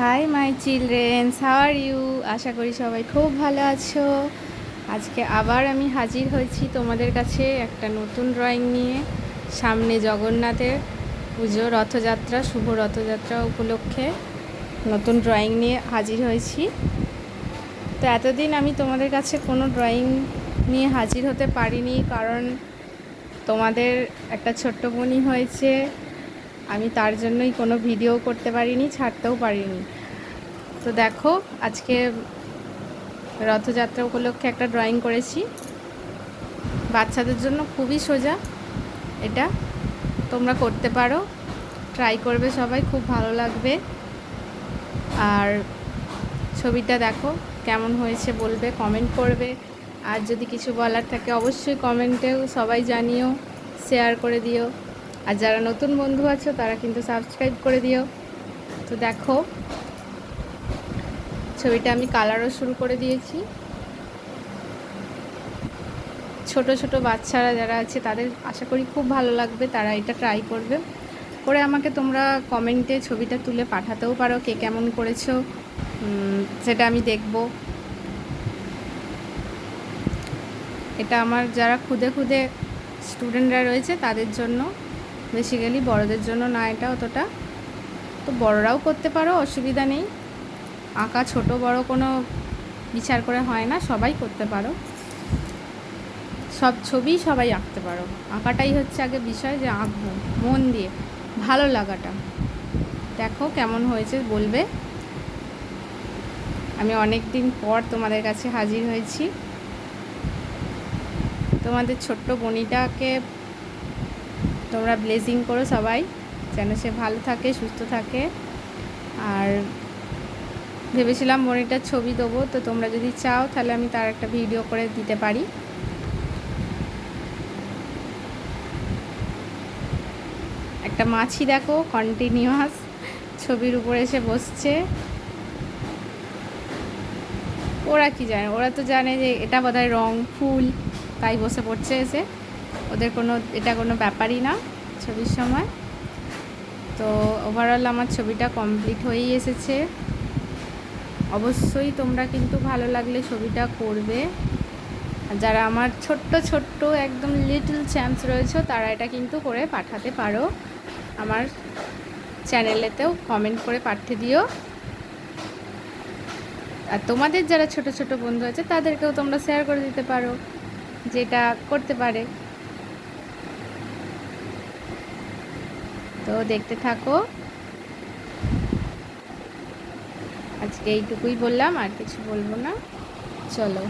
Hi my childrens how are you আশা করি সবাই খুব ভালো আছো। আজকে আবার আমি হাজির হয়েছি তোমাদের কাছে একটা নতুন ড্রয়িং নিয়ে। সামনে জগন্নাথের পুজো, রথযাত্রা, শুভ রথযাত্রা উপলক্ষে নতুন ড্রয়িং নিয়ে হাজির হয়েছি। তো এতদিন আমি তোমাদের কাছে কোনো ড্রয়িং নিয়ে হাজির হতে পারিনি, কারণ তোমাদের একটা ছোট্ট বোনই হয়েছে। আমি তার জন্যই কোনো ভিডিও করতে পারিনি, ছাড়তেও পারিনি। তো দেখো, আজকে রথযাত্রা উপলক্ষে একটা ড্রয়িং করেছি। বাচ্চাদের জন্য খুবই সোজা এটা। তোমরা করতে পারো ট্রাই করবে সবাই, খুব ভালো লাগবে। আর ছবিটা দেখো, কেমন হয়েছে বলবে কমেন্ট করবে। আর যদি কিছু বলার থাকে অবশ্যই কমেন্টেও সবাই জানিও শেয়ার করে দিও। আর যারা নতুন বন্ধু আছো, তারা কিন্তু সাবস্ক্রাইব করে দিও। তো দেখো, ছবিটা আমি কালারও শুরু করে দিয়েছি। ছোট ছোট বাচ্চারা যারা আছে, তাদের আশা করি খুব ভালো লাগবে, তারা এটা ট্রাই করবে। করে আমাকে তোমরা কমেন্টে ছবিটা তুলে পাঠাতেও পারো, কে কেমন করেছ সেটা আমি দেখব। এটা আমার যারা খুদে খুদে স্টুডেন্টরা রয়েছে, তাদের জন্য। বেসিক্যালি বড়দের জন্য না এটা অতটা। তো বড়রাও করতে পারো, অসুবিধা নেই। আঁকা ছোট বড় কোনো বিচার করে হয় না, সবাই করতে পারো। সব ছবি সবাই আঁকতে পারো। আঁকাটাই হচ্ছে আগে বিষয় যে আঁকবো, মন দিয়ে, ভালো লাগাটা। দেখো কেমন হয়েছে বলবে। আমি অনেক দিন পর তোমাদের কাছে হাজির হয়েছি। তোমাদের ছোট্ট বনিটাকে তোমরা ব্লেজিং করো সবাই, যেন সে ভালো থাকে, সুস্থ থাকে। আর ভেবেছিলাম মনিটার ছবি দেবো, তো তোমরা যদি চাও, তাহলে আমি তার একটা ভিডিও করে দিতে পারি। একটা মাছি দেখো কন্টিনিউয়াস ছবির উপরে এসে বসছে। ওরা কি জানে? ওরা তো জানে যে এটা বোধহয় রং, ফুল, তাই বসে পড়ছে এসে। ওদের কোনো, এটা কোনো ব্যাপারই না ছবির সময়। তো ওভারঅল আমার ছবিটা কমপ্লিট হয়েই এসেছে। অবশ্যই তোমরা কিন্তু ভালো লাগলে ছবিটা করবে। যারা আমার ছোট্ট ছোট্ট একদম লিটল চ্যাম্পস রয়েছে, তারা এটা কিন্তু করে পাঠাতে পারো। আমার চ্যানেলেতেও কমেন্ট করে পাঠিয়ে দিও। আর তোমাদের যারা ছোট ছোট বন্ধু আছে, তাদেরকেও তোমরা শেয়ার করে দিতে পারো, যেটা করতে পারে। তো দেখতে থাকো। আজকে এইটুকুই বললাম আর কিছু বলব না। চলো।